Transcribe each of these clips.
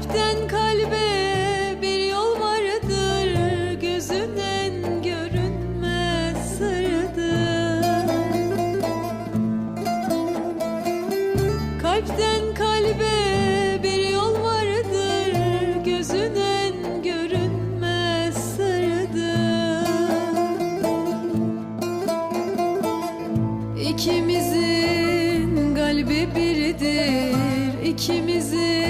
Kalpten kalbe bir yol vardır Gözünden görünmez sırdır Kalpten kalbe bir yol vardır Gözünden görünmez sırdır İkimizin kalbi biridir İkimizin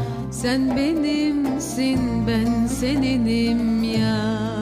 Sen benimsin ben seninim ya